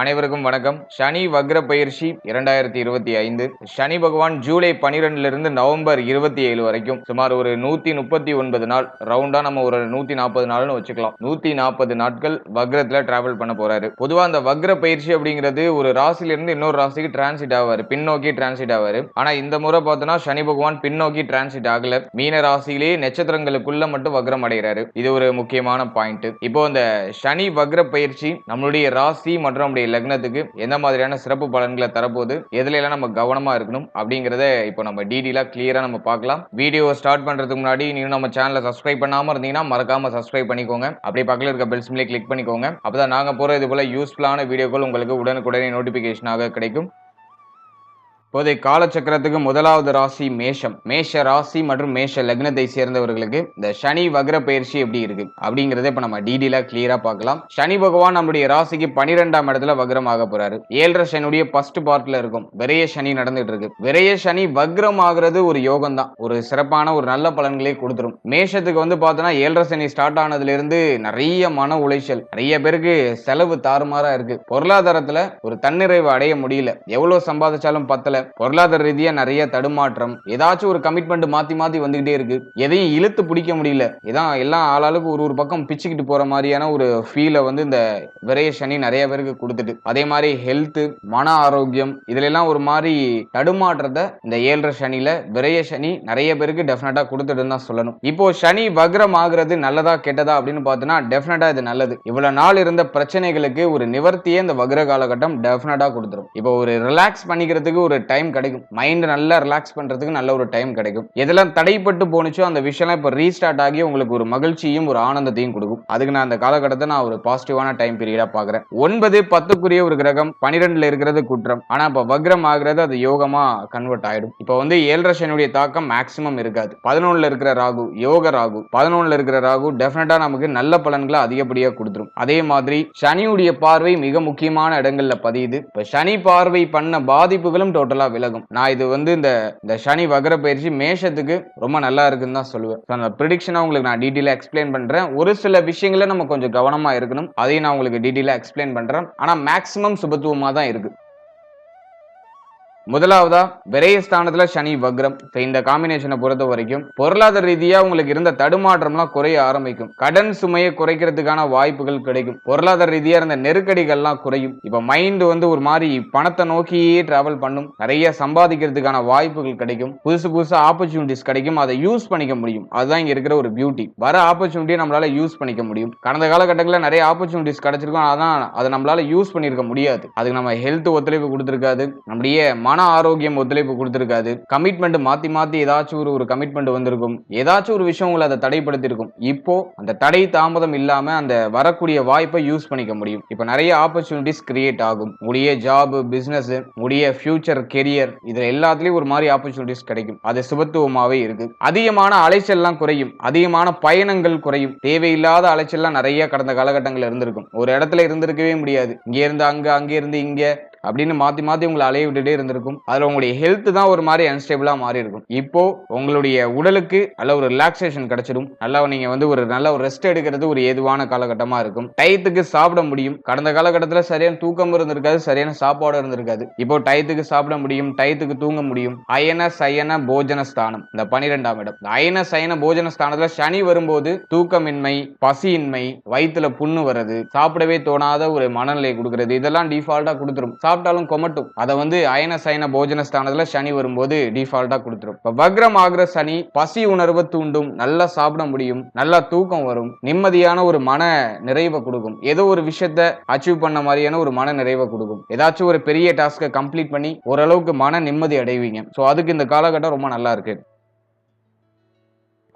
அனைவருக்கும் வணக்கம். சனி வக்ர பயிற்சி இரண்டாயிரத்தி இருபத்தி ஐந்து. சனி பகவான் ஜூலை பனிரெண்டுலேருந்து நவம்பர் இருபத்தி ஏழு வரைக்கும். சுமார் ஒரு நூத்தி முப்பத்தி ஒன்பது நாள். ரவுண்டா நம்ம ஒரு நூத்தி நாற்பது நாள்னு வச்சுக்கலாம். நூத்தி நாற்பது நாட்கள் வக்ரத்துல டிராவல் பண்ண போறாரு. பொதுவா அந்த வக்ர பயிற்சி அப்படிங்கிறது ஒரு ராசிலிருந்து இன்னொரு ராசிக்கு டிரான்சிட் ஆவாரு. பின்னோக்கி டிரான்சிட் ஆவாரு. ஆனா இந்த முறை பார்த்தோம்னா சனி பகவான் பின்னோக்கி டிரான்சிட் ஆகல. மீன ராசியிலேயே நட்சத்திரங்களுக்குள்ள மட்டும் வக்ரம் அடைகிறாரு. இது ஒரு முக்கியமான பாயிண்ட் இப்போ இந்த சனி வக்ர பயிற்சி நம்மளுடைய ராசி மற்றும் நம்முடைய லக்னத்துக்கு எந்த மாதிரியான சிறப்பு பலன்களை தரப்போகுது எதுல எல்லாம் நம்ம கவனமா இருக்கணும் அப்படிங்கறத இப்போ நம்ம டீடெயிலா கிளியரா நம்ம பார்க்கலாம். வீடியோ ஸ்டார்ட் பண்றதுக்கு முன்னாடி நீங்க நம்ம சேனலை சப்ஸ்கிரைப் பண்ணாம இருந்தீங்கன்னா மறக்காம சப்ஸ்கிரைப் பண்ணிக்கோங்க. அப்படியே பக்கத்தில் இருக்க பெல் சிம்லேயே கிளிக் பண்ணிக்கோங்க. அப்பதான் நாங்க போற இது போல யூஸ்ஃபுல்லான வீடியோக்கள் உங்களுக்கு உடனுக்குடனே நோட்டிபிகேஷனாக கிடைக்கும். இப்போதைய காலச்சக்கரத்துக்கு முதலாவது ராசி மேஷம். மேஷ ராசி மற்றும் மேஷ லக்னத்தை சேர்ந்தவர்களுக்கு இந்த சனி வக்ர பயிற்சி எப்படி இருக்கு? அப்படிங்கறத இப்ப நம்ம டீடெயிலா கிளியரா பார்க்கலாம். சனி பகவான் நம்முடைய ராசிக்கு பனிரெண்டாம் இடத்துல வக்ரம் போறாரு. ஏழரை சனியுடைய ஃபர்ஸ்ட் பார்ட்ல இருக்கும். விரைய சனி நடந்துட்டு இருக்கு. விரைய சனி வக்ரம் ஆகுறது ஒரு யோகம் தான் ஒரு சிறப்பான ஒரு நல்ல பலன்களை கொடுத்துரும். மேஷத்துக்கு வந்து பார்த்தோன்னா ஏழரை சனி ஸ்டார்ட் ஆனதுல இருந்து நிறைய மன உளைச்சல் நிறைய பேருக்கு செலவு தாறுமாறா இருக்கு. பொருளாதாரத்துல ஒரு தன்னிறைவு அடைய முடியல. எவ்வளவு சம்பாதிச்சாலும் பத்தல. பொருளாதார ரீதியா நிறைய தடுமாற்றம் ஏதாச்சும் ஒரு கமிட்மெண்ட் மாத்தி மாத்தி வந்துகிட்டே இருக்கு. எதையும் இழுத்து பிடிக்க முடியல. இதான் எல்லாம் ஆளாளுக்கு ஒரு ஒரு பக்கம் பிச்சுக்கிட்டு போற மாதிரியான ஒரு ஃபீலை வந்து இந்த விரைய சனி நிறைய பேருக்கு கொடுத்துட்டு. அதே மாதிரி ஹெல்த் மன ஆரோக்கியம் இதுல எல்லாம் ஒரு மாதிரி தடுமாற்றத்தை இந்த ஏழரை சனியில விரைய சனி நிறைய பேருக்கு டெஃபினட்டா கொடுத்துட்டுன்னு தான் சொல்லணும். இப்போ சனி வக்ரம் ஆகுறது நல்லதா கெட்டதா அப்படின்னு பார்த்தோன்னா டெஃபினட்டா இது நல்லது. இவ்வளவு நாள் இருந்த பிரச்சனைகளுக்கு ஒரு நிவர்த்தியே இந்த வக்ர காலகட்டம் டெஃபினட்டா கொடுத்துரும். இப்போ ஒரு ரிலாக்ஸ் பண்ணிக்கிறதுக்கு ஒரு டைம் கிடைக்கும். மைண்ட் நல்லா ரிலாக்ஸ் பண்றதுக்கு நல்ல ஒரு டைம் கிடைக்கும். எதெல்லாம் தடைப்பட்டு போனுச்சோ அந்த விஷயம்லாம் இப்போ ரீஸ்டார்ட் ஆகி உங்களுக்கு ஒரு மகிழ்ச்சியும் ஒரு ஆனந்தத்தையும் கொடுக்கும். அதுக்கு நான் அந்த காலகட்டத்தை நான் ஒரு பாசிட்டிவான டைம் பீரியடா பாக்குறேன் ஒன்பது பத்துக்குரிய ஒரு கிரகம் பனிரெண்டுல இருக்கிறது குற்றம். ஆனா இப்ப வக்ரம் ஆகிறது அது யோகமா கன்வெர்ட் ஆயிடும். இப்போ வந்து ஏழரை சனியுடைய தாக்கம் மேக்சிமம் இருக்காது. பதினொன்னுல இருக்கிற ராகு யோக ராகு. பதினொன்னுல இருக்கிற ராகு டெஃபினட்டா நமக்கு நல்ல பலன்களை அதிகப்படியா கொடுத்துரும். அதே மாதிரி சனியுடைய பார்வை மிக முக்கியமான இடங்கள்ல பதியுது. இப்ப சனி பார்வை பண்ண பாதிப்புகளும் டோட்டலா விலகும். நான் இது வந்து இந்த இந்த சனி வகர பயிற்சி மேஷத்துக்கு ரொம்ப நல்லா இருக்குன்னு தான் சொல்லுவேன். அந்த ப்ரிடிக்ஷனை உங்களுக்கு நான் டீட்டெயிலாக எக்ஸ்பிளைன் பண்றேன். ஒரு சில விஷயங்களை நம்ம கொஞ்சம் கவனமா இருக்கணும். அதையும் நான் உங்களுக்கு டீட்டெயிலாக எக்ஸ்பிளைன் பண்றேன். ஆனா மேக்ஸிமம் சுபத்துவமாக தான் இருக்கு. முதலாவதா விரைய ஸ்தானத்துல சனி வக்ரம். இந்த காம்பினேஷனை பொறுத்த வரைக்கும் பொருளாதார ரீதியா உங்களுக்கு இருந்த தடுமாற்றம்லாம் குறைய ஆரம்பிக்கும். கடன் சுமையை குறைக்கிறதுக்கான வாய்ப்புகள் கிடைக்கும். பொருளாதார ரீதியா இருந்த நெருக்கடிகள்லாம் குறையும். இப்ப மைண்ட் வந்து ஒரு மாதிரி பணத்தை நோக்கியே டிராவல் பண்ணும். நிறைய சம்பாதிக்கிறதுக்கான வாய்ப்புகள் கிடைக்கும். புதுசு புதுசு ஆப்பர்ச்சுனிட்டிஸ் கிடைக்கும். அதை யூஸ் பண்ணிக்க முடியும். அதுதான் இங்க இருக்கிற ஒரு பியூட்டி வர ஆப்பர்ச்சுனிட்டியை நம்மளால யூஸ் பண்ணிக்க முடியும். கடந்த காலகட்டங்களில் நிறைய ஆப்பர்ச்சுனிட்டிஸ் கிடைச்சிருக்கும். அதான் அதை நம்மளால யூஸ் பண்ணியிருக்க முடியாது. அதுக்கு நம்ம ஹெல்த் ஒத்துழைப்பு கொடுத்துருக்காது. நம்முடைய மன ஆரோக்கியம் ஒத்துழைப்பு கொடுத்துருக்காது. கமிட்மெண்ட் மாத்தி மாத்தி ஏதாச்சும் ஒரு ஒரு கமிட்மெண்ட் வந்திருக்கும். ஏதாச்சும் ஒரு விஷயம் உங்களை அதை தடைப்படுத்திருக்கும் இப்போ அந்த தடை தாமதம் இல்லாம அந்த வரக்கூடிய வாய்ப்பை யூஸ் பண்ணிக்க முடியும். இப்போ நிறைய ஆப்பர்ச்சுனிட்டிஸ் கிரியேட் ஆகும். உடைய ஜாப் பிசினஸ் உடைய ஃபியூச்சர் கெரியர் இதுல எல்லாத்துலயும் ஒரு மாதிரி ஆப்பர்ச்சுனிட்டிஸ் கிடைக்கும். அது சுபத்துவமாவே இருக்கு. அதிகமான அலைச்சல்லாம் குறையும். அதிகமான பயணங்கள் குறையும். தேவையில்லாத அலைச்சல்லாம் நிறைய கடந்த காலகட்டங்கள் இருந்திருக்கும். ஒரு இடத்துல இருந்திருக்கவே முடியாது. இங்க இருந்து அங்க அங்க இருந்து இங்க. அப்படின்னு மாற்றி மாற்றி உங்களை அலைய விட்டுட்டே இருந்திருக்கும். அதில் உங்களுடைய ஹெல்த் தான் ஒரு மாதிரி அன்ஸ்டேபிளாக மாறி இருக்கும் இப்போ உங்களுடைய உடலுக்கு நல்ல ஒரு ரிலாக்ஸேஷன் கிடைச்சிடும். நல்லா நீங்கள் வந்து ஒரு நல்ல ஒரு ரெஸ்ட் எடுக்கிறது ஒரு ஏதுவான காலகட்டமாக இருக்கும். டயத்துக்கு சாப்பிட முடியும். கடந்த காலகட்டத்தில் சரியான தூக்கம் இருந்திருக்காது சரியான சாப்பாடு இருந்திருக்காது. இப்போ டயத்துக்கு சாப்பிட முடியும் டயத்துக்கு தூங்க முடியும். அயன சயன போஜன ஸ்தானம். இந்த பனிரெண்டாம் இடம். இந்த அயன சயன போஜன ஸ்தானத்தில் சனி வரும்போது தூக்கமின்மை பசியின்மை வயிற்றுல புண்ணு வர்றது சாப்பிடவே தோணாத ஒரு மனநிலை கொடுக்கறது. இதெல்லாம் டிஃபால்ட்டாக கொடுத்துரும். சாப்பிட்டாலும் கொமட்டும். அதை வந்து அயன சயன போஜன ஸ்தானத்துல சனி வரும்போது டிஃபால்ட்டா கொடுத்துரும். இப்ப வக்ரம் ஆகிற சனி பசி உணர்வை தூண்டும் நல்லா சாப்பிட முடியும் நல்லா தூக்கம் வரும் நிம்மதியான ஒரு மன நிறைவை கொடுக்கும். ஏதோ ஒரு விஷயத்த அச்சீவ் பண்ண மாதிரியான ஒரு மன நிறைவை கொடுக்கும். ஏதாச்சும் ஒரு பெரிய டாஸ்கை கம்ப்ளீட் பண்ணி ஓரளவுக்கு மன நிம்மதி அடைவீங்க. ஸோ அதுக்கு இந்த காலகட்டம் ரொம்ப நல்லா இருக்கு.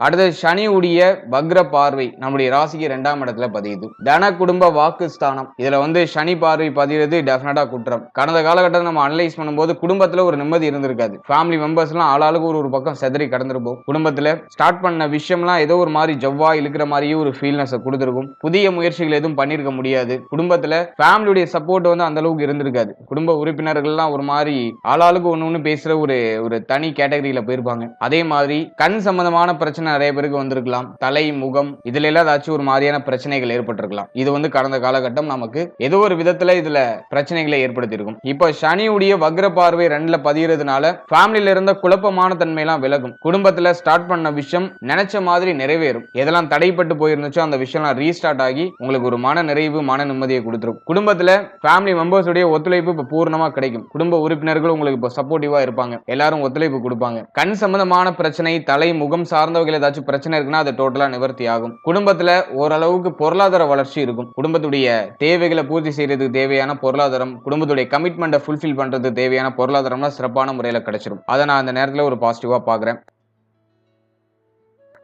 அடுத்து சனியுடைய வக்ர பார்வை நம்முடைய ராசிக்கு ரெண்டாம் இடத்துல பதியுது. தன குடும்ப வாக்கு ஸ்தானம் இதுல வந்து சனி பார்வை பதிகிறது டெஃபினட்டா குற்றம். கடந்த காலகட்டத்தில் நம்ம அனலைஸ் பண்ணும்போது குடும்பத்துல ஒரு நிம்மதி இருந்திருக்காது. ஃபேமிலி மெம்பர்ஸ் எல்லாம் ஆளாளுக்கு ஒரு ஒரு பக்கம் செதறி கடந்திருப்போம். குடும்பத்துல ஸ்டார்ட் பண்ண விஷயம்லாம் ஏதோ ஒரு மாதிரி ஜவ்வா இழுக்கிற மாதிரியே ஒரு ஃபீல்னஸ் கொடுத்துருக்கும். புதிய முயற்சிகள் எதுவும் பண்ணியிருக்க முடியாது. குடும்பத்துல ஃபேமிலியுடைய சப்போர்ட் வந்து அந்த அளவுக்கு இருந்திருக்காது. குடும்ப உறுப்பினர்கள்லாம் ஒரு மாதிரி ஆளாளுக்கு ஒன்று ஒன்று பேசுற ஒரு ஒரு தனி கேட்டகரியில போயிருப்பாங்க. அதே மாதிரி கண் சம்பந்தமான பிரச்சனை பிரச்சனை நிறைய பேருக்கு வந்திருக்கலாம். தலை முகம் இதுல எல்லாம் ஏதாச்சும் ஒரு மாதிரியான பிரச்சனைகள் ஏற்பட்டிருக்கலாம். இது வந்து கடந்த காலகட்டம் நமக்கு ஏதோ ஒரு விதத்துல இதுல பிரச்சனைகளை ஏற்படுத்தியிருக்கும். இப்போ சனியுடைய வக்ர பார்வை ரெண்டுல பதிகிறதுனால ஃபேமிலியில இருந்த குழப்பமான தன்மையெல்லாம் விலகும். குடும்பத்துல ஸ்டார்ட் பண்ண விஷயம் நினைச்ச மாதிரி நிறைவேறும். எதெல்லாம் தடைப்பட்டு போயிருந்துச்சோ அந்த விஷயம்லாம் ரீஸ்டார்ட் ஆகி உங்களுக்கு ஒரு மன நிறைவு மன நிம்மதியை கொடுத்துரும். குடும்பத்துல ஃபேமிலி மெம்பர்ஸ் உடைய ஒத்துழைப்பு இப்ப பூர்ணமா கிடைக்கும். குடும்ப உறுப்பினர்கள் உங்களுக்கு இப்போ சப்போர்ட்டிவா இருப்பாங்க. எல்லாரும் ஒத்துழைப்பு கொடுப்பாங்க. கண் சம்பந்தமான பிரச்சனை தலை முகம் சார்ந்தவர்கள் ஏதாச்சும் பிரச்சனை இருக்குன்னா அது டோட்டலா நிவர்த்தி ஆகும். குடும்பத்துல ஓரளவுக்கு பொருளாதார வளர்ச்சி இருக்கும். குடும்பத்துடைய தேவைகளை பூர்த்தி செய்யறதுக்கு தேவையான பொருளாதாரம் குடும்பத்துடைய கமிட்மெண்ட்டை ஃபுல்ஃபில் பண்றதுக்கு தேவையான பொருளாதாரம்லாம் சிறப்பான முறையில் கிடைச்சிடும் அதை நான் அந்த நேரத்தில் ஒரு பாசிட்டிவா பார்க்குறேன்.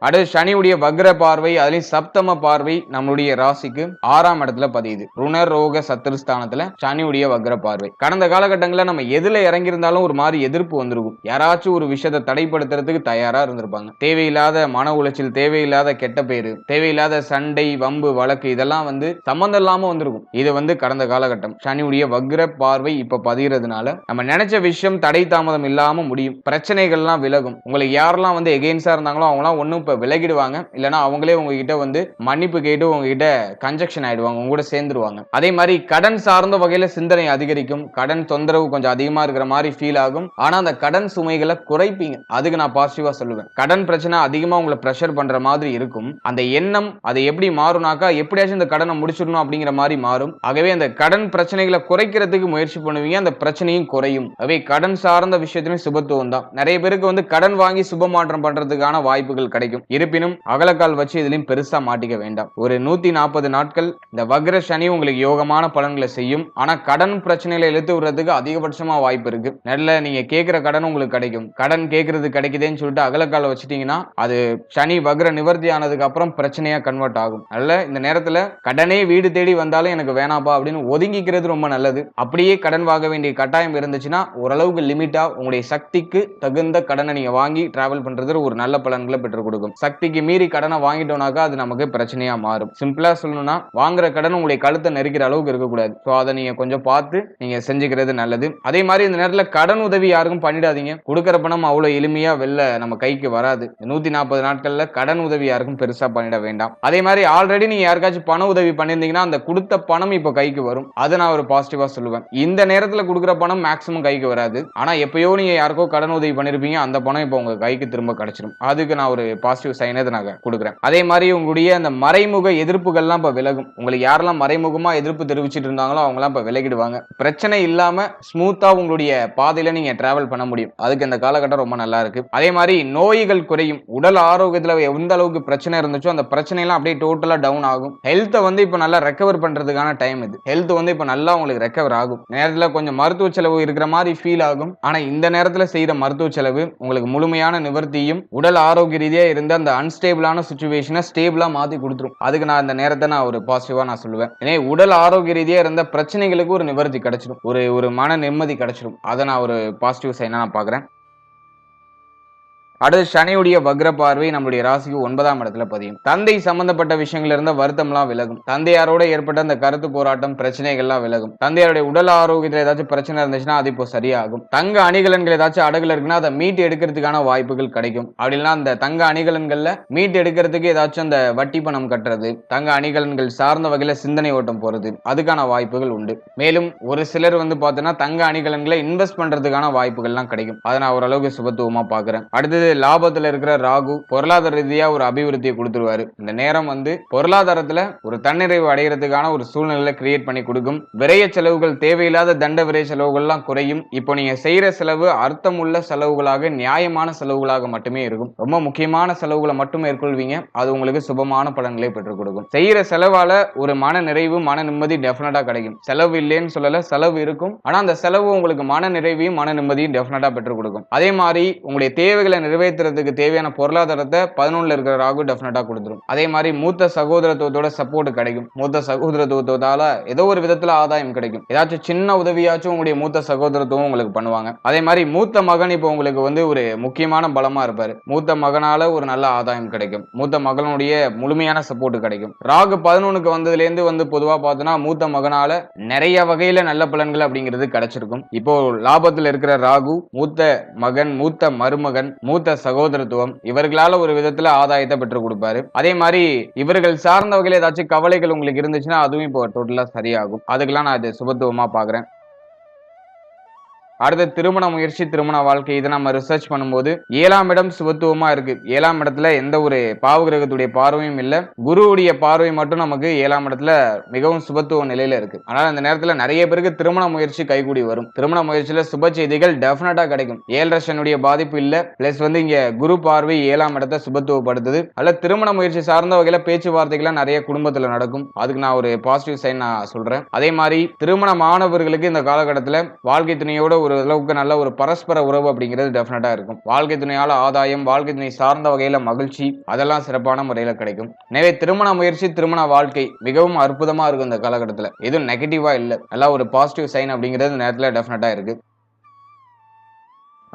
அடுத்து சனியுடைய வக்ர பார்வை அதுலயும் சப்தம பார்வை நம்மளுடைய ராசிக்கு ஆறாம் இடத்துல பதியுது. ருணர் ரோக சத்துருஸ்தானத்துல சனியுடைய வக்ர பார்வை. கடந்த காலகட்டங்களில் நம்ம எதுல இறங்கியிருந்தாலும் ஒரு மாதிரி எதிர்ப்பு வந்திருக்கும். யாராச்சும் ஒரு விஷயத்தை தடைப்படுத்துறதுக்கு தயாரா இருந்திருப்பாங்க. தேவையில்லாத மன உளைச்சல் தேவையில்லாத கெட்ட பேரு தேவையில்லாத சண்டை வம்பு வழக்கு இதெல்லாம் வந்து சம்மந்தம் இல்லாம வந்திருக்கும். இது வந்து கடந்த காலகட்டம். சனியுடைய வக்ர பார்வை இப்ப பதிகிறதுனால நம்ம நினைச்ச விஷயம் தடை தாமதம் இல்லாம முடியும். பிரச்சனைகள்லாம் விலகும். உங்களுக்கு யாரெல்லாம் வந்து எகெயின்ஸ்டா இருந்தாங்களோ அவங்களாம் ஒன்றும் விலகிடுவாங்க. இல்லைன்னா அவங்களே உங்ககிட்ட வந்து மன்னிப்பு கேட்டு உங்ககிட்ட கன்ஜெக்ஷன் ஆயிடுவாங்க. உங்க கூட சேர்ந்துருவாங்க. அதே மாதிரி கடன் சார்ந்த வகையில சிந்தனை அதிகரிக்கும். கடன் தொந்தரவு கொஞ்சம் அதிகமா இருக்கிற மாதிரி ஃபீல் ஆகும். ஆனா அந்த கடன் சுமைகளை குறைப்பீங்க. அதுக்கு நான் பாசிட்டிவாக சொல்லுவேன். கடன் பிரச்சனை அதிகமா உங்களை ப்ரெஷர் பண்ற மாதிரி இருக்கும். அந்த எண்ணம் அதை எப்படி மாறும்னாக்கா எப்படியாச்சும் இந்த கடனை முடிச்சிடணும் அப்படிங்கிற மாதிரி மாறும். ஆகவே அந்த கடன் பிரச்சனைகளை குறைக்கிறதுக்கு முயற்சி பண்ணுவீங்க. அந்த பிரச்சனையும் குறையும். அவை கடன் சார்ந்த விஷயத்திலும் சுபத்துவம் தான். நிறைய பேருக்கு வந்து கடன் வாங்கி சுப மாற்றம் பண்றதுக்கான வாய்ப்புகள் கிடைக்கும். இருப்பினும் அகலக்கால் வச்சு இதுலயும் பெருசா மாட்டிக்க வேண்டாம். ஒரு நூத்தி நாற்பது நாட்கள் இந்த வக்ர சனி உங்களுக்கு யோகமான பலன்களை செய்யும். ஆனா கடன் பிரச்சனைகளை இழுத்து விடுறதுக்கு அதிகபட்சமா வாய்ப்பு இருக்கு. நல்ல நீங்க கேட்கிற கடன் உங்களுக்கு கிடைக்கும். கடன் கேட்கறது கிடைக்குதேன்னு சொல்லிட்டு அகலக்கால வச்சுட்டீங்கன்னா அது சனி வக்ர நிவர்த்தி ஆனதுக்கு அப்புறம் பிரச்சனையா கன்வெர்ட் ஆகும். நல்ல இந்த நேரத்துல கடனே வீடு தேடி வந்தாலும் எனக்கு வேணாப்பா அப்படின்னு ஒதுங்கிக்கிறது ரொம்ப நல்லது. அப்படியே கடன் வாங்க வேண்டிய கட்டாயம் இருந்துச்சுன்னா ஓரளவுக்கு லிமிட்டா உங்களுடைய சக்திக்கு தகுந்த கடனை நீங்க வாங்கி டிராவல் பண்றது ஒரு நல்ல பலன்களை பெற்றுக் கொடுக்கும். சக்திக்கு மீறி கடனை வாங்கிட்டோம்னாக்கா அது நமக்கு பிரச்சனையா மாறும். சிம்பிளா சொல்லணும்னா வாங்குற கடன் உங்களுடைய கழுத்தை நெருக்கிற அளவுக்கு இருக்கக்கூடாது. ஸோ அதை நீங்க கொஞ்சம் பார்த்து நீங்க செஞ்சுக்கிறது நல்லது. அதே மாதிரி இந்த நேரத்தில் கடன் உதவி யாருக்கும் பண்ணிடாதீங்க. கொடுக்குற பணம் அவ்வளவு எளிமையா வெளில நம்ம கைக்கு வராது. நூத்தி நாற்பது நாட்கள்ல கடன் உதவி யாருக்கும் பெருசா பண்ணிட வேண்டாம். அதே மாதிரி ஆல்ரெடி நீங்க யாருக்காச்சும் பண உதவி பண்ணியிருந்தீங்கன்னா அந்த கொடுத்த பணம் இப்போ கைக்கு வரும். அதை நான் ஒரு பாசிட்டிவா சொல்லுவேன். இந்த நேரத்தில் கொடுக்குற பணம் மேக்ஸிமம் கைக்கு வராது. ஆனா எப்பயோ நீங்க யாருக்கோ கடன் உதவி பண்ணிருப்பீங்க. அந்த பணம் இப்போ உங்க கைக்கு திரும்ப கிடைச்சிடும் அதுக்கு நான் ஒரு பாசிட்டிவ் சைனை நான் கொடுக்குறேன். அதே மாதிரி உங்களுடைய அந்த மறைமுக எதிர்ப்புகள்லாம் இப்போ விலகும். உங்களுக்கு யாரெல்லாம் மறைமுகமாக எதிர்ப்பு தெரிவிச்சிட்டு இருந்தாங்களோ அவங்களாம் இப்போ விலகிடுவாங்க. பிரச்சனை இல்லாமல் ஸ்மூத்தாக உங்களுடைய பாதையில் நீங்கள் ட்ராவல் பண்ண முடியும். அதுக்கு இந்த காலகட்டம் ரொம்ப நல்லா இருக்கு. அதே மாதிரி நோய்கள் குறையும். உடல் ஆரோக்கியத்தில் எந்த அளவுக்கு பிரச்சனை இருந்துச்சோ அந்த பிரச்சனைலாம் அப்படியே டோட்டலாக டவுன் ஆகும். ஹெல்த்தை வந்து இப்போ நல்லா ரெக்கவர் பண்ணுறதுக்கான டைம் இது. ஹெல்த் வந்து இப்போ நல்லா உங்களுக்கு ரெக்கவர் ஆகும். நேரத்தில் கொஞ்சம் மருத்துவ செலவு இருக்கிற மாதிரி ஃபீல் ஆகும். ஆனால் இந்த நேரத்தில் செய்கிற மருத்துவ செலவு உங்களுக்கு முழுமையான நிவர்த்தியும் உடல் ஆரோக்கிய ரீதியாக இருந்து அந்த அன்ஸ்டேபிளான சுச்சுவேஷனை ஸ்டேபிளா மாத்தி கொடுத்துரும். அதுக்கு நான் அந்த நேரத்தை நான் ஒரு பாசிட்டிவா நான் சொல்லுவேன். ஏன்னா உடல் ஆரோக்கிய ரீதியா இருந்த பிரச்சனைகளுக்கு ஒரு நிவர்த்தி கிடைச்சிடும் ஒரு ஒரு மன நிம்மதி கிடைச்சிடும் அதை நான் ஒரு பாசிட்டிவ் சைனா நான் பாக்குறேன் அடுத்து சனியுடைய வக்ர பார்வை நம்மளுடைய ராசிக்கு ஒன்பதாம் இடத்துல பதியும். தந்தை சம்பந்தப்பட்ட விஷயங்கள்ல இருந்த வருத்தம்லாம் விலகும். தந்தையாரோட ஏற்பட்ட அந்த கருத்து போராட்டம் பிரச்சனைகள்லாம் விலகும். தந்தையாருடைய உடல் ஆரோக்கியத்தில் ஏதாச்சும் பிரச்சனை இருந்துச்சுன்னா அது இப்போ சரியாகும். தங்க அணிகலன்கள் ஏதாச்சும் அடகுல இருக்குன்னா அதை மீட்டு எடுக்கிறதுக்கான வாய்ப்புகள் கிடைக்கும். அப்படி அந்த தங்க அணிகலன்கள்ல மீட்டு எடுக்கிறதுக்கு ஏதாச்சும் அந்த வட்டி பணம் கட்டுறது தங்க அணிகலன்கள் சார்ந்த வகையில சிந்தனை ஓட்டம் போறது அதுக்கான வாய்ப்புகள் உண்டு. மேலும் ஒரு சிலர் வந்து பார்த்தோன்னா தங்க அணிகலன்களை இன்வெஸ்ட் பண்றதுக்கான வாய்ப்புகள்லாம் கிடைக்கும். அதை நான் ஓரளவுக்கு சுபத்துவமா பாக்குறேன். அடுத்தது லாபத்துல இருக்கிற ராகு பொருளாதார ரீதியா ஒரு அபிவிருத்தியை கொடுத்துருவாரு. இந்த நேரம் வந்து பொருளாதாரத்துல ஒரு தன்னிறைவு அடைகிறதுக்கான ஒரு சூழ்நிலை கிரியேட் பண்ணி கொடுக்கும். விரைய செலவுகள் தேவையில்லாத தண்ட விரைய செலவுகள்லாம் குறையும். இப்போ நீங்க செய்யற செலவு அர்த்தமுள்ள செலவுகளாக நியாயமான செலவுகளாக மட்டுமே இருக்கும். ரொம்ப முக்கியமான செலவுகளை மட்டும் மேற்கொள்வீங்க. அது உங்களுக்கு சுபமான பலன்களை பெற்றுக் கொடுக்கும். செய்யற செலவால ஒரு மன நிறைவு மன நிம்மதி டெஃபினட்டா கிடைக்கும். செலவு இல்லைன்னு சொல்லல செலவு இருக்கும். ஆனா அந்த செலவு உங்களுக்கு மன நிறைவையும் மன நிம்மதியும் டெஃபினட்டா பெற்றுக் கொடுக்கும். அதே மாதிரி உங்களுடைய தேவைகளை நிறைவேற்றுறதுக்கு தேவையான பொருளாதாரத்தை பதினொன்றில் இருக்கிற ராகு டெஃபினட்டாக கொடுத்துரும். அதே மாதிரி மூத்த சகோதரத்துவத்தோட சப்போர்ட் கிடைக்கும். மூத்த சகோதரத்துவத்தால ஏதோ ஒரு விதத்துல ஆதாயம் கிடைக்கும். ஏதாச்சும் சின்ன உதவியாச்சும் உங்களுடைய மூத்த சகோதரத்துவம் உங்களுக்கு பண்ணுவாங்க. அதே மாதிரி மூத்த மகன் இப்போ உங்களுக்கு வந்து ஒரு முக்கியமான பலமா இருப்பாரு. மூத்த மகனால ஒரு நல்ல ஆதாயம் கிடைக்கும். மூத்த மகனுடைய முழுமையான சப்போர்ட் கிடைக்கும். ராகு பதினொன்றுக்கு வந்ததுல இருந்து வந்து பொதுவா பார்த்தோன்னா மூத்த மகனால நிறைய வகையில நல்ல பலன்கள் அப்படிங்கிறது கிடைச்சிருக்கும். இப்போ லாபத்துல இருக்கிற ராகு மூத்த மகன் மூத்த மருமகன் மூத்த மூத்த சகோதரத்துவம் இவர்களால ஒரு விதத்துல ஆதாயத்தை பெற்றுக் கொடுப்பாரு. அதே மாதிரி இவர்கள் சார்ந்த வகையில் ஏதாச்சும் கவலைகள் உங்களுக்கு இருந்துச்சுன்னா அதுவும் இப்போ டோட்டலா சரியாகும். அதுக்கெல்லாம் நான் இது சுபத்துவமா பாக்குறேன் அடுத்து திருமண முயற்சி திருமண வாழ்க்கை இதை நம்ம ரிசர்ச் பண்ணும்போது ஏழாம் இடம் சுபத்துவமா இருக்கு. ஏழாம் இடத்துல எந்த ஒரு பாவகிரகத்துடைய பார்வையும் இல்லை. குருவுடைய பார்வை மட்டும் நமக்கு ஏழாம் இடத்துல மிகவும் சுபத்துவ நிலையில இருக்கு. ஆனால் அந்த நேரத்துல நிறைய பேருக்கு திருமண முயற்சி கைகூடி வரும். திருமண முயற்சியில சுப செய்திகள் டெஃபினட்டா கிடைக்கும். ஏழரசனுடைய பாதிப்பு இல்ல. பிளஸ் வந்து இங்க குரு பார்வை ஏழாம் இடத்தை சுபத்துவப்படுத்துது. அல்ல திருமண முயற்சி சார்ந்த வகையில பேச்சுவார்த்தைகள்லாம் நிறைய குடும்பத்துல நடக்கும். அதுக்கு நான் ஒரு பாசிட்டிவ் சைன் நான் சொல்றேன். அதே மாதிரி திருமண மாணவர்களுக்கு இந்த காலகட்டத்தில் வாழ்க்கை துணையோட ஒரு அளவுக்கு நல்ல ஒரு பரஸ்பர உறவு அப்படிங்கிறது டெஃபினட்டா இருக்கும். வாழ்க்கை துணையால ஆதாயம் வாழ்க்கை துணை சார்ந்த வகையில மகிழ்ச்சி அதெல்லாம் சிறப்பான முறையில கிடைக்கும். எனவே திருமண முயற்சி திருமண வாழ்க்கை மிகவும் அற்புதமா இருக்கும் இந்த காலகட்டத்தில். எதுவும் நெகட்டிவா இல்லை. நல்லா ஒரு பாசிட்டிவ் சைன் அப்படிங்கிறது நேரத்தில் நேரத்துல டெஃபினட்டா இருக்கு.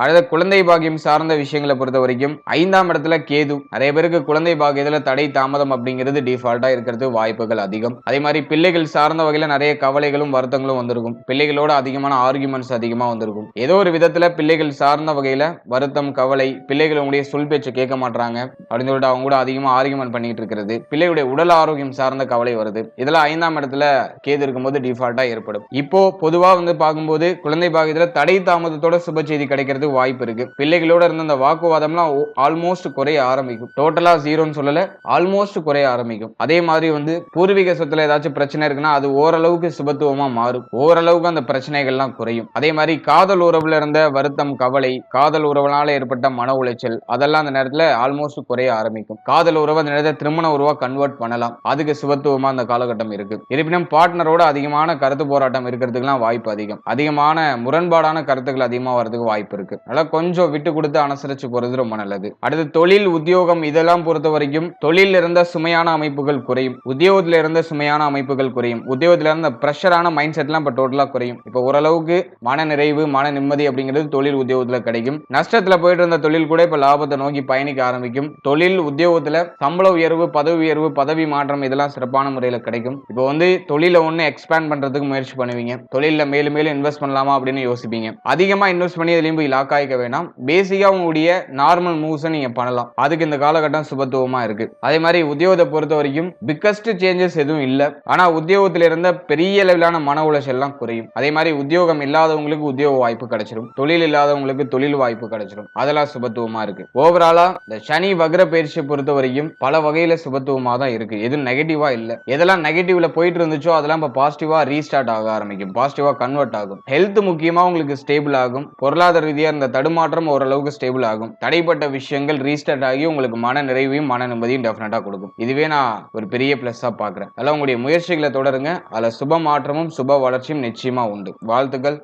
அடுத்த குழந்தை பாக்கியம் சார்ந்த விஷயங்களை பொறுத்த வரைக்கும் ஐந்தாம் இடத்துல கேது. நிறைய பேருக்கு குழந்தை பாக்கியத்துல தடை தாமதம் அப்படிங்கிறது டிஃபால்ட்டா இருக்கிறது வாய்ப்புகள் அதிகம். அதே மாதிரி பிள்ளைகள் சார்ந்த வகையில நிறைய கவலைகளும் வருத்தங்களும் வந்திருக்கும். பிள்ளைகளோட அதிகமான ஆர்குமெண்ட்ஸ் அதிகமா வந்திருக்கும். ஏதோ ஒரு விதத்துல பிள்ளைகள் சார்ந்த வகையில வருத்தம் கவலை பிள்ளைகள் உங்களுடைய சொல் பேச்சு கேட்க மாட்டாங்க அப்படின்னு சொல்லிட்டு அவங்க கூட அதிகமா ஆர்குமெண்ட் பண்ணிட்டு இருக்கிறது. பிள்ளையுடைய உடல் ஆரோக்கியம் சார்ந்த கவலை வருது. இதெல்லாம் ஐந்தாம் இடத்துல கேது இருக்கும்போது டிஃபால்ட்டா ஏற்படும். இப்போ பொதுவா வந்து பார்க்கும்போது குழந்தை பாக்கியத்துல தடை தாமதத்தோட சுப செய்தி கிடைக்கிறது வாய்ப்பு இருக்கு. பிள்ளைகளோட இருந்த அந்த வாக்குவாதம்லாம் ஆல்மோஸ்ட் குறைய ஆரம்பிக்கும். டோட்டலா ஜீரோன்னு சொல்லல ஆல்மோஸ்ட் குறைய ஆரம்பிக்கும். அதே மாதிரி வந்து பூர்வீக சொத்துல ஏதாச்சும் பிரச்சனை இருக்குன்னா அது ஓரளவுக்கு சுபத்துவமா மாறும். ஓரளவுக்கு அந்த பிரச்சனைகள்லாம் குறையும். அதே மாதிரி காதல் உறவுல இருந்த வருத்தம் கவலை காதல் உறவுனால ஏற்பட்ட மன உளைச்சல் அதெல்லாம் அந்த நேரத்துல ஆல்மோஸ்ட் குறைய ஆரம்பிக்கும். காதல் உறவு அந்த நேரத்தில் திருமண உறவா கன்வெர்ட் பண்ணலாம். அதுக்கு சுபத்துவமா அந்த காலகட்டம் இருக்கு. இருப்பினும் பார்ட்னரோட அதிகமான கருத்து போராட்டம் இருக்கிறதுக்குலாம் வாய்ப்பு அதிகம். அதிகமான முரண்பாடான கருத்துக்கள் அதிகமா வரதுக்கு வாய்ப்பு இருக்கு. அதனால கொஞ்சம் விட்டு கொடுத்து அனுசரிச்சு போறது ரொம்ப நல்லது. அடுத்து தொழில் உத்தியோகம் இதெல்லாம் பொறுத்த வரைக்கும் தொழில் இருந்த சுமையான அமைப்புகள் குறையும். உத்தியோகத்தில் இருந்த சுமையான அமைப்புகள் குறையும். உத்தியோகத்தில் இருந்த ப்ரெஷரான மைண்ட் செட்லாம் இப்போ டோட்டலா குறையும். இப்போ ஓரளவுக்கு மன நிறைவு மன நிம்மதி அப்படிங்கிறது தொழில் உத்தியோகத்துல கிடைக்கும். நஷ்டத்துல போயிட்டு இருந்த தொழில் கூட இப்ப லாபத்தை நோக்கி பயணிக்க ஆரம்பிக்கும். தொழில் உத்தியோகத்துல சம்பள உயர்வு பதவி உயர்வு பதவி மாற்றம் இதெல்லாம் சிறப்பான முறையில் கிடைக்கும். இப்போ வந்து தொழிலை ஒண்ணு எக்ஸ்பேண்ட் பண்றதுக்கு முயற்சி பண்ணுவீங்க. தொழிலில் மேலும் மேலும் இன்வெஸ்ட் பண்ணலாமா அப்படின்னு யோசிப்பீங்க. அதிகமா இன்வெஸ்ட் பண்ணி எதுலையும் போய் லாக் ஆகிக்க வேணாம் பேசிக்காக உங்களுடைய நார்மல் மூவ்ஸை நீங்கள் பண்ணலாம். அதுக்கு இந்த காலகட்டம் சுபத்துவமா இருக்கு. அதே மாதிரி உத்தியோகத்தை பொறுத்த வரைக்கும் பிக்கஸ்ட் சேஞ்சஸ் எதுவும் இல்லை. ஆனால் உத்தியோகத்தில் இருந்த பெரிய அளவிலான மன உளைச்சல் எல்லாம் குறையும். அதே மாதிரி உத்தியோகம் இல்லாதவங்களுக்கு உத்தியோக வாய்ப்பு கிடைச்சிடும் தொழில் இல்லாதவங்களுக்கு தொழில் வாய்ப்பு கிடைச்சிடும் அதெல்லாம் சுபத்துவமாக இருக்கு. ஓவராலா இந்த சனி வக்ர பயிற்சியை பொறுத்த வரைக்கும் பல வகையில் சுபத்துவமாக தான் இருக்குது எதுவும் நெகட்டிவாக இல்லை. எதெல்லாம் நெகட்டிவ்ல போயிட்டு இருந்துச்சோ அதெல்லாம் இப்போ பாசிட்டிவாக ரீஸ்டார்ட் ஆக ஆரம்பிக்கும். பாசிட்டிவாக கன்வெர்ட் ஆகும். ஹெல்த் முக்கியமா உங்களுக்கு ஸ்டேபிள் ஆகும். பொருளாதார ரீதியாக அந்த தடுமாற்றம் ஓரளவுக்கு ஸ்டேபிள் ஆகும். தடைப்பட்ட விஷயங்கள் ரீஸ்டார்ட் ஆகி உங்களுக்கு மன நிறைவையும் மன நிம்மதியும் டெஃபினட்டாக கொடுக்கும். இதுவே நான் ஒரு பெரிய ப்ளஸ்ஸாக பாக்குறேன் அதெல்லாம் உங்களுடைய முயற்சிகளை தொடருங்க. அதுல சுப மாற்றமும் சுப வளர்ச்சியும் நிச்சயமா உண்டு. வாழ்த்துக்கள்.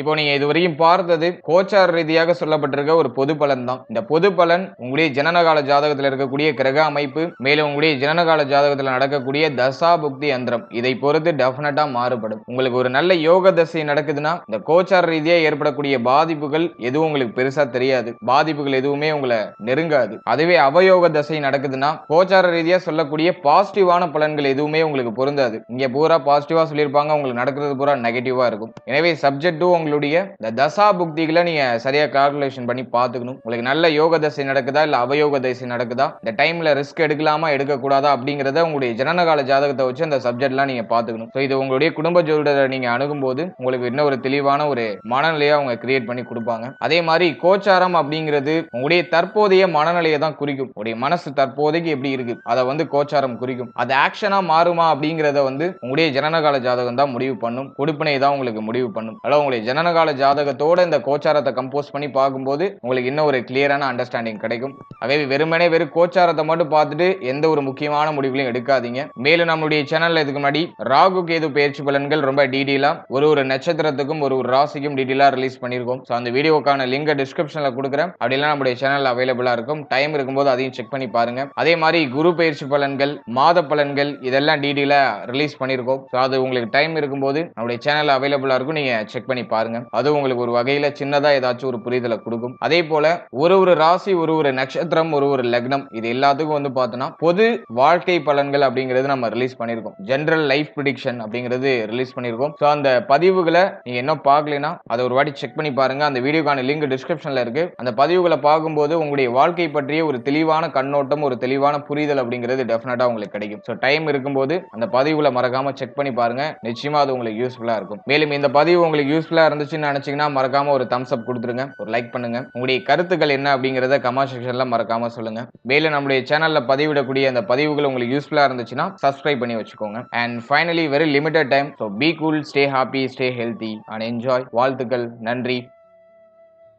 இப்போ நீங்க இதுவரையும் பார்த்தது கோச்சார் ரீதியாக சொல்லப்பட்டிருக்க ஒரு பொது பலன் தான் இந்த பொது பலன் உங்களுடைய ஜனனகால ஜாதகத்தில் இருக்கக்கூடிய கிரக அமைப்பு மேலும் உங்களுடைய ஜனனகால ஜாதகத்தில் நடக்கக்கூடிய தசா புக்தி யந்திரம். இதை பொறுத்து டெஃபினட்டா மாறுபடும். உங்களுக்கு ஒரு நல்ல யோக தசை நடக்குதுன்னா இந்த கோச்சார் ரீதியா ஏற்படக்கூடிய பாதிப்புகள் எதுவும் உங்களுக்கு பெருசா தெரியாது. பாதிப்புகள் எதுவுமே உங்களை நெருங்காது. அதுவே அவயோக தசை நடக்குதுன்னா கோச்சார ரீதியா சொல்லக்கூடிய பாசிட்டிவான பலன்கள் எதுவுமே உங்களுக்கு பொருந்தாது. இங்க பூரா பாசிட்டிவா சொல்லியிருப்பாங்க உங்களுக்கு நடக்கிறது பூரா நெகட்டிவா இருக்கும். எனவே சப்ஜெக்ட் டு உங்களுடைய இந்த தசா புக்திகளை நீங்க சரியா கால்குலேஷன் பண்ணி பார்த்துக்கணும். உங்களுக்கு நல்ல யோக தசை நடக்குதா இல்ல அவயோக தசை நடக்குதா? இந்த டைம்ல ரிஸ்க் எடுக்கலாமா எடுக்கக்கூடாதா அப்படிங்கறத உங்களுடைய ஜனனகால ஜாதகத்தை வச்சு அந்த சப்ஜெக்ட்லாம் நீங்க பார்த்துக்கணும். ஸோ இது உங்களுடைய குடும்ப ஜோதிடரை நீங்க அணுகும்போது உங்களுக்கு இன்னும் ஒரு தெளிவான ஒரு மனநிலையை அவங்க கிரியேட் பண்ணி கொடுப்பாங்க. அதே மாதிரி கோச்சாரம் அப்படிங்கிறது உங்களுடைய தற்போதைய மனநிலையை தான் குறிக்கும். உங்களுடைய மனசு தற்போதைக்கு எப்படி இருக்கு அதை வந்து கோச்சாரம் குறிக்கும். அது ஆக்ஷனா மாறுமா அப்படிங்கறத வந்து உங்களுடைய ஜனனகால ஜாதகம் தான் முடிவு பண்ணும். கொடுப்பினை தான் உங்களுக்கு முடிவு பண்ணும். அதாவது உங்களுடைய ஜனனகால ஜாதகத்தோட இந்த கோச்சாரத்தை கம்போஸ் பண்ணி பார்க்கும்போது உங்களுக்கு இன்னும் ஒரு கிளியரான அண்டர்ஸ்டாண்டிங் கிடைக்கும். அதே வெறுமனே வெறும் கோச்சாரத்தை மட்டும் பார்த்துட்டு எந்த ஒரு முக்கியமான முடிவுகளையும் எடுக்காதீங்க. மேலும் நம்மளுடைய சேனல்ல இதுக்கு முன்னாடி ராகு கேது பயிற்சி பலன்கள் ரொம்ப டீடெயிலா ஒரு ஒரு நட்சத்திரத்துக்கும் ஒரு ஒரு ராசிக்கும் டீடெயிலா ரிலீஸ் பண்ணியிருக்கோம். ஸோ அந்த வீடியோக்கான லிங்க் டிஸ்கிரிப்ஷன்ல கொடுக்குறேன். அப்படிலாம் நம்மளுடைய சேனல் அவைலபிளா இருக்கும். டைம் இருக்கும்போது அதையும் செக் பண்ணி பாருங்க. அதே மாதிரி குரு பயிற்சி பலன்கள் மாத பலன்கள் இதெல்லாம் டீடெயிலா ரிலீஸ் பண்ணியிருக்கோம். ஸோ அது உங்களுக்கு டைம் இருக்கும்போது நம்மளுடைய சேனல் அவைலபிளா இருக்கும். நீங்க செக் பண்ணி பாருங்க. பாருங்க. அது உங்களுக்கு ஒரு வகையில சின்னதா ஏதாச்சும் ஒரு புரிதலை கொடுக்கும். அதே போல ஒரு ஒரு ராசி ஒரு ஒரு நட்சத்திரம் ஒரு ஒரு லக்னம் இது எல்லாத்துக்கும் வந்து பார்த்தோன்னா பொது வாழ்க்கை பலன்கள் அப்படிங்கிறது நம்ம ரிலீஸ் பண்ணியிருக்கோம் ஜென்ரல் லைஃப் ப்ரிடிக்ஷன் அப்படிங்கிறது ரிலீஸ் பண்ணியிருக்கோம் ஸோ அந்த பதிவுகளை நீங்க என்ன பார்க்கலைன்னா அதை ஒரு வாட்டி செக் பண்ணி பாருங்க. அந்த வீடியோக்கான லிங்க் டிஸ்கிரிப்ஷன்ல இருக்கு. அந்த பதிவுகளை பார்க்கும்போது உங்களுடைய வாழ்க்கை பற்றிய ஒரு தெளிவான கண்ணோட்டம் ஒரு தெளிவான புரிதல் அப்படிங்கிறது டெஃபினட்டா உங்களுக்கு கிடைக்கும். ஸோ டைம் இருக்கும்போது அந்த பதிவுகளை மறக்காம செக் பண்ணி பாருங்க. நிச்சயமா அது உங்களுக்கு யூஸ்ஃபுல்லா இருக்கும். மேலும் இந்த பதிவு உங்களுக்கு யூஸ்ஃபுல்லா இருந்துச்சுன்னு நினச்சிங்கன்னா மறக்காம ஒரு தம்ஸ் அப் கொடுத்துருங்க. ஒரு லைக் பண்ணுங்க. உங்களுடைய கருத்துக்கள் என்ன அப்படிங்கிறத கமெண்ட் செக்ஷன்ல மறக்காம சொல்லுங்க. மேலும் நம்மளுடைய சேனல்ல பதிவிடக்கூடிய அந்த பதிவுகள் உங்களுக்கு யூஸ்ஃபுல்லாக இருந்துச்சுன்னா சப்ஸ்கிரைப் பண்ணி வச்சுக்கோங்க. And finally very limited time so be cool stay happy stay healthy and enjoy வாழ்த்துக்கள். நன்றி.